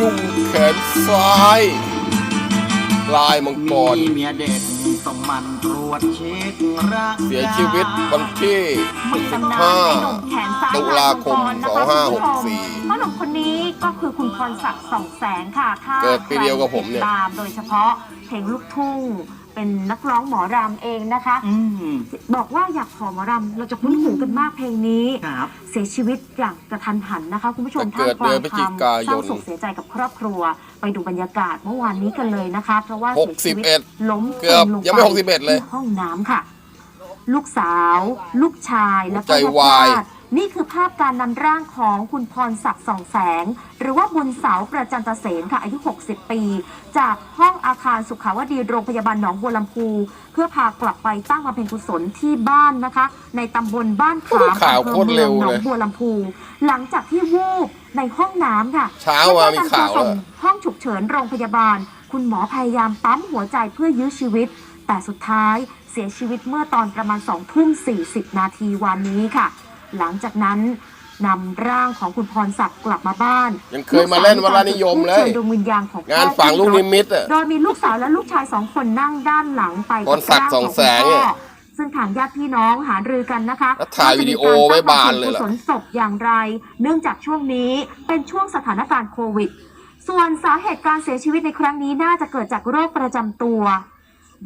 หนุ่มแขนซ้าย ลายมังกร มีเมียเด็กต้องหมันตรวจเช็คร่างกายเสียชีวิตวันที่มีตำนานไอ้หนุ่มแขนซ้ายตุลาคมลยมังกรนะคะคุณผู้ชม2564พ่อหนุ่มคนนี้ก็คือคุณพรศักดิ์สองแสงค่ะถ้าเกิดปีเดียวกับผมเนี่ย ใครติดตามโดยเฉพาะเพลงลูกทุ่ง เป็นนักร้องหมอรำเองนะคะ อืม บอกว่าอยากขอหมอรำเราจะคุ้นหูกันมากเพลงนี้ ครับ เสียชีวิตอย่างกระทันหันนะคะ คุณผู้ชมแต่เกิดเดือนพฤศจิกายนเศร้าโศกเสียใจกับครอบครัว ไปดูบรรยากาศเมื่อวานนี้กันเลยนะคะ เพราะว่าเสียชีวิต61ล้มเกือบจลยังไม่ป61เลยที่ห้องน้ำค่ะ ลูกสาว ลูกชายแล้วก็ใจญาติวายญาติ นี่คือภาพการนำร่างของคุณพรศักดิ์สองแสง หรือว่าบุญเสาประจันตเสนค่ะอายุ 60 ปี จากห้องอาคารสุขาวดีโรงพยาบาลหนองบัวลำพู เพื่อพากลับไปตั้งบำเพ็ญกุศลที่บ้านนะคะ ในตำบลบ้านขามข่าวอำโคเภอตรเมืเร็องวหนอเลงยบัวลำพู หลังจากที่วูบในห้องน้ำค่ะเช้ามามีข่าวแล้แล้วก็นำตัวส่งห้องฉุกเฉินโรงพยาบาล คุณหมอพยายามปั๊มหัวใจเพื่อยื้อชีวิต แต่สุดท้ายเสียชีวิตเมื่อตอนประมาณ2ทุ่ม40 นาทีวันนี้ค่ะ หลังจากนั้นนำร่างของคุณพรศักดิ์กลับมาบ้านยังเคยมาเล่นวลานิยมเลยเชิญดวงวิญญาณของพ่องานฝังลูกนิมิตอะโดยมีลูกสาวและลูกชายสองคนนั่งด้านหลังไปพรศักดิ์สองแสงเนี่ยซึ่งทางญาติพี่น้องหารือกันนะคะแล้วถ่ายวิดีโอไว้บานเลยล่ะว่าจมีการตั้งบำพ็ญกุศลศพอย่างไร เนื่องจากช่วงนี้เป็นช่วงสถานการณ์โควิด ส่วนสาเหตุการเสียชีวิตในครั้งนี้น่าจะเกิดจากโรคประจำตัว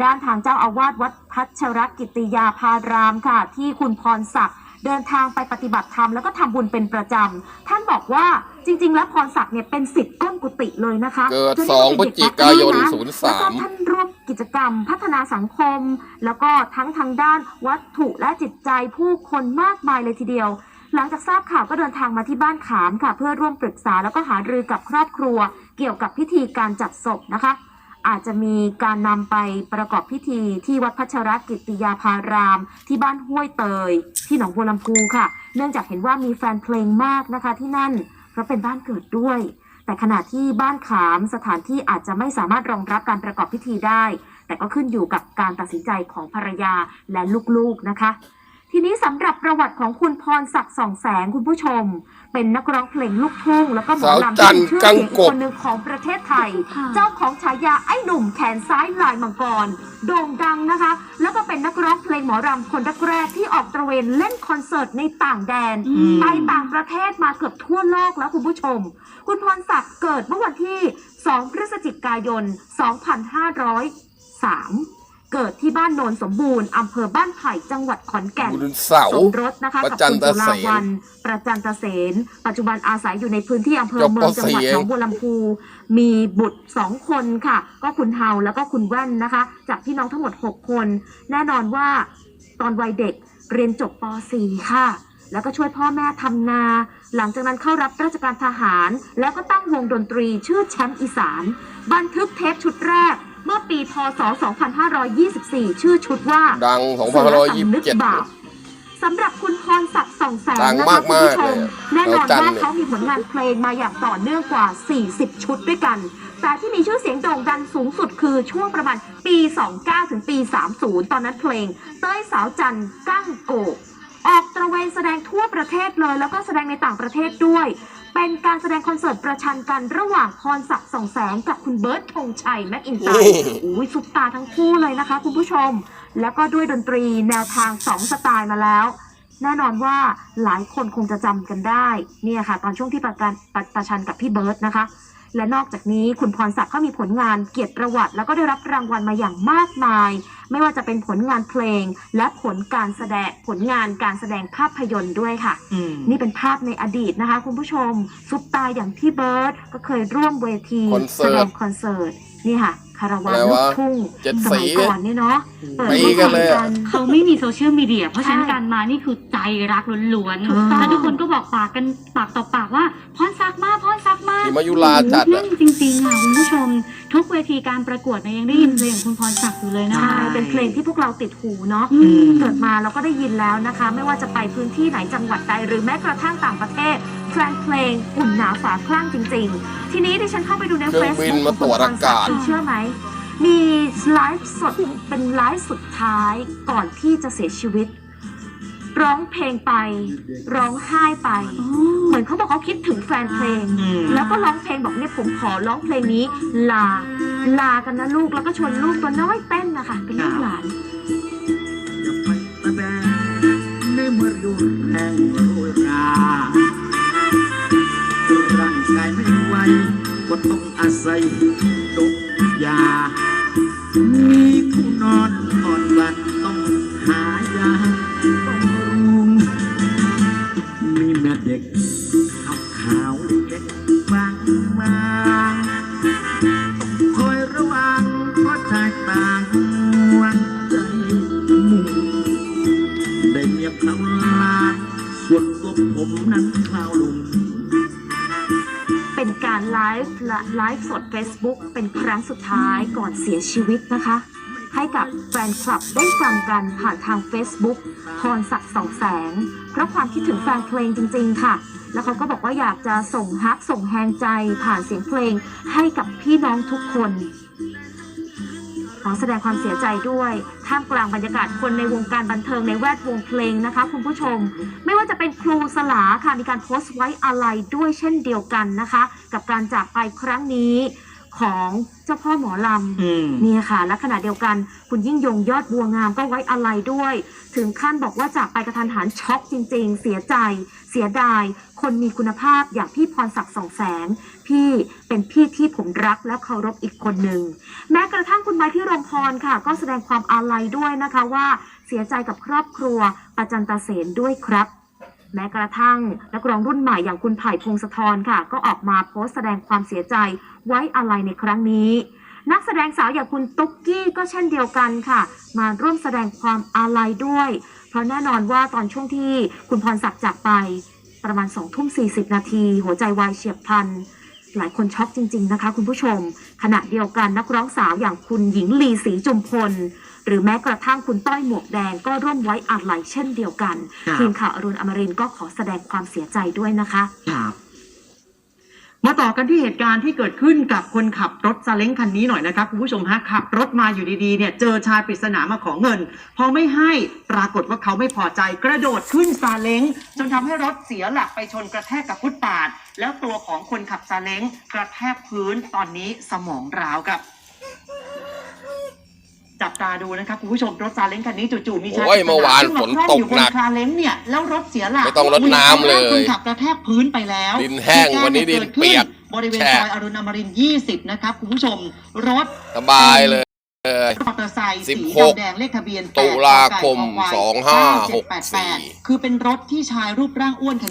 ด้านทางเจ้าอาวาสวัดพัชรกิติยาพารามค่ะ ที่คุณพรศักดิ์ เดินทางไปปฏิบัติธรรมแล้วก็ทำบุญเป็นประจำท่านบอกว่าจริง ๆ แล้วพรศักดิ์เนี่ยเป็นสิทธิ์ก้นกุฏิเลยนะคะเกิดคือสองนี่พฤเป็ศนจิเด็กายนวัดนะแล้วก็03ท่านร่วมกิจกรรมพัฒนาสังคม แล้วก็ทั้งทางด้านวัตถุและจิตใจผู้คนมากมายเลยทีเดียวหลังจากทราบข่าวก็เดินทางมาที่บ้านขามค่ะ เพื่อร่วมปรึกษาแล้วก็หารือกับครอบครัว เกี่ยวกับพิธีการจัดศพนะคะ อาจจะมีการนำไปประกอบพิธีที่วัดพัชรกิติยาภาราม ที่บ้านห้วยเตย ที่หนองบัวลำพูค่ะ เนื่องจากเห็นว่ามีแฟนเพลงมากนะคะที่นั่น เพราะเป็นบ้านเกิดด้วย แต่ขณะที่บ้านขามสถานที่อาจจะไม่สามารถรองรับการประกอบพิธีได้ แต่ก็ขึ้นอยู่กับการตัดสินใจของภรรยาและลูกๆนะคะ ทีนี้สำหรับประวัติของคุณพรศักดิ์สองแสงคุณผู้ชม เป็นนักร้องเพลงลูกทุ่งแล้วก็หมอลำสาวจัที่นทร์มีชื่อกังเสียงกบ คนหนึ่งของประเทศไทยเจ้าของฉายาไอ้หนุ่มแขนซ้ายลายมังกรโด่งดังนะคะ แล้วก็เป็นนักร้องเพลงหมอรำคนแรกๆที่ออกตระเวนเล่นคอนเสิร์ตในต่างแดน อืม ไปต่างประเทศมาเกือบทั่วโลกแล้วคุณผู้ชม คุณพรศักดิ์เกิดเมื่อวันที่ 2 พฤศจิกายน 2503 เกิดที่บ้านโนนสมบูรณ์อำเภอบ้านไผ่จังหวัดขอนแก่นบุญเสาสมรสนะคะประกับจันคุณตจุฬาเสน วันประจันตเสน ปัจจุบันอาศัยอยู่ในพื้นที่อำเภอจบเมืองจังหวัดปหนองบัวลำพู มีบุตรสองคนค่ะ ก็คุณเฮาแล้วก็คุณแว่นนะคะ จากพี่น้องทั้งหมด 6 คน แน่นอนว่าตอนวัยเด็กเรียนจบป .4 ค่ะ แล้วก็ช่วยพ่อแม่ทำนา หลังจากนั้นเข้ารับราชการทหาร แล้วก็ตั้งวงดนตรีชื่อแชมป์อีสาน บันทึกเทปชุดแรก เมื่อปีพศ 2524 ชื่อชุดว่าดังเสือสำนึกบาป2527สำหรับคุณพรศักดิ์สองแสงดังนะมาคะกคุณๆผู้ชมเลยแน่นอนดาวจันทร์ว่าเนี่ย เขามีผลงานเพลงมาอย่างต่อเนื่องกว่า 40 ชุดด้วยกัน แต่ที่มีชื่อเสียงโด่งดังสูงสุดคือช่วงประมาณปี 29 ถึงปี 30 ตอนนั้นเพลง เต้ยสาวจันทร์กั้งโกก ออกตระเวนแสดงทั่วประเทศเลย แล้วก็แสดงในต่างประเทศด้วย เป็นการแสดงคอนเสิร์ตประชันกันระหว่างพรศักดิ์สองแสงกับคุณเบิร์ตธงชัยแม็กอินไตร์อุ้ยซุปตาทั้งคู่เลยนะคะ คุณผู้ชม แล้วก็ด้วยดนตรีแนวทางสองสไตล์มาแล้ว แน่นอนว่าหลายคนคงจะจำกันได้ เนี่ยค่ะ ตอนช่วงที่ประกันประประชันกับพี่เบิร์ตนะคะ และนอกจากนี้คุณพรศักดิ์ก็มีผลงานเกียรติประวัติ แล้วก็ได้รับรางวัลมาอย่างมากมาย ไม่ว่าจะเป็นผลงานเพลง และผลการแสดงผลงานการแสดงภาพยนตร์ด้วยค่ะอืมนี่เป็นภาพในอดีตนะคะ คุณผู้ชมซุปตาอย่างพี่เบิร์ตก็เคยร่วมเวทีคอนเสิแสร์ตดงคอนเสิร์ตนี่ค่ะ คาราวานอะไรลูวะกทุ่งเจ็ดสสีมัยก่อนเนี่ยเนาะเปิดตีกันเลยอะเขาไม่มีโซเชียลมีเดีย เพราะฉะนั้นใช่การมานี่คือใจรักล้วนถูกต้องๆแล้วทุกคนก็บอกปากกันปากต่อปากว่าพรซักมาพรซักมาที่มายุราจัดเรื่อะองจริงๆอะคุณผู้ชม ทุกเวทีการประกวดเนี่ยยังได้ยินเพลงของคุณพรศักดิ์อยู่เลยนะใช่เป็นเพลงที่พวกเราติดหูเนาะอืมเกิดมาเราก็ได้ยินแล้วนะคะ ไม่ว่าจะไปพื้นที่ไหนจังหวัดใดหรือแม้กระทั่งต่างประเทศ แฟนเพลงอุ่นหนาฝาคลั่งจริง ๆ ทีนี้ดิฉันเข้าไปดูในเครื่เฟองซบินบุ๊กมาตรวจอากาศ คุณเชื่อไหม มีไลฟ์สดเป็นไลฟ์สุดท้ายก่อนที่จะเสียชีวิต ร้องเพลงไป ร้องไห้ไป เหมือนเขาบอกเขาคิดถึงแฟนเพลงอืมแล้วก็ร้องเพลงบอกเนี่ยผมขอร้องเพลงนี้ ลา ลากันนะลูกแล้วก็ชวนลูกตัวน้อยเต้นนะคะเป็นลูกหลาน ต้องอาศัยดมยามีคู่นอนอ่อนวันต้องหายาบำรุงมีแม่เด็กขาวขาวเล็กบางบางคอยระวังเพราะชายต่างวังใจมุ่งได้เมียพลาลานส่วนตัวผมนั้นคลาวลุง เป็นการไลฟ์และไลฟ์สด Facebook เป็นครั้งสุดท้ายก่อนเสียชีวิตนะคะ ให้กับแฟนคลับได้ฟังกันผ่านทาง Facebook พรศักดิ์สองแสง เพราะความคิดถึงแฟนเพลงจริง ๆ ค่ะ แล้วเขาก็บอกว่าอยากจะส่งฮักส่งแฮงใจผ่านเสียงเพลงให้กับพี่น้องทุกคน อแสดงความเสียใจด้วย ท่ามกลางบรรยากาศคนในวงการบันเทิงในแวดวงเพลงนะคะคุณผู้ชม ไม่ว่าจะเป็นครูสลาค่ะมีการโพสต์ไว้อะไรด้วยเช่นเดียวกันนะคะ กับการจากไปครั้งนี้ ของเจ้าพ่อหมอลำอืมเนี่ยค่ะ และขณะเดียวกันคุณยิ่งยงยอดบัวงามก็ไว้อะไรด้วย ถึงขั้นบอกว่าจากไปกระทันหันช็อกจริง ๆ เสียใจ เสียดาย คนมีคุณภาพอย่างพี่พรศักดิ์สองแสง พี่เป็นพี่ที่ผมรักและเคารพอีกคนหนึ่ง แม้กระทั่งคุณไม้พี่รมพรค่ะ ก็แสดงความอาลัยด้วยนะคะว่าเสียใจกับครอบครัวประจันตาเสนด้วยครับ แม้กระทั่งนักร้องรุ่นใหม่อย่างคุณไผ่พงศธรค่ะ ก็ออกมาโพสต์แสดงความเสียใจไว้อาลัยในครั้งนี้ นักแสดงสาวอย่างคุณตุ๊กกี้ก็เช่นเดียวกันค่ะ มาร่วมแสดงความอาลัยด้วย เพราะแน่นอนว่าตอนช่วงที่คุณพรศักดิ์จากไป ประมาณ2ทุ่ม40 นาที หัวใจวายเฉียบพลันหลายคนช็อกจริง ๆ นะคะ คุณผู้ชม ขณะเดียวกันนักร้องสาวอย่างคุณหญิงลีศรีจุมพล หรือแม้กระทั่งคุณต้อยหมวกแดงก็ร่วมไว้อาลัยเช่นเดียวกัน ครับ ทีมข่าวอรุณอมรินทร์ก็ขอแสดงความเสียใจด้วยนะคะ ครับมาต่อกันที่เหตุการณ์ที่เกิดขึ้นกับคนขับรถซาเล้งคันนี้หน่อยนะครับคุณผู้ชมฮะขับรถมาอยู่ดีๆเนี่ยเจอชายปริศนามาขอเงิน พอไม่ให้ปรากฏว่าเขาไม่พอใจกระโดดขึ้นซาเล้งจนทำให้รถเสียหลักไปชนกระแทกกับฟุตปาด แล้วตัวของคนขับซาเล้งกระแทกพื้นตอนนี้สมองร้าวครับ จับตาดูนะครับคุณผู้ชมรถซาเล้งคันนี้จู่ๆมีชายโอ้ยเมื่อวานซึ่งฝนคล่อมตกอยู่บหนักซาเล้งเนี่ยแล้วรถเสียหลักไม่ต้องรดน้ำเลยคนขับกระแทกพื้นไปแล้วดินแห้งวันนี้ดินเปียกบริเวณแฉะซอยอรุณอมรินทร์20 นะครับคุณผู้ชมรถสบายเลยมอเตอร์ไซค์สี16ดำแดงเลขทะเบียนตุลาคม8กไก่คอควาย2564 9788คือเป็นรถที่ชายรูปร่างอ้วน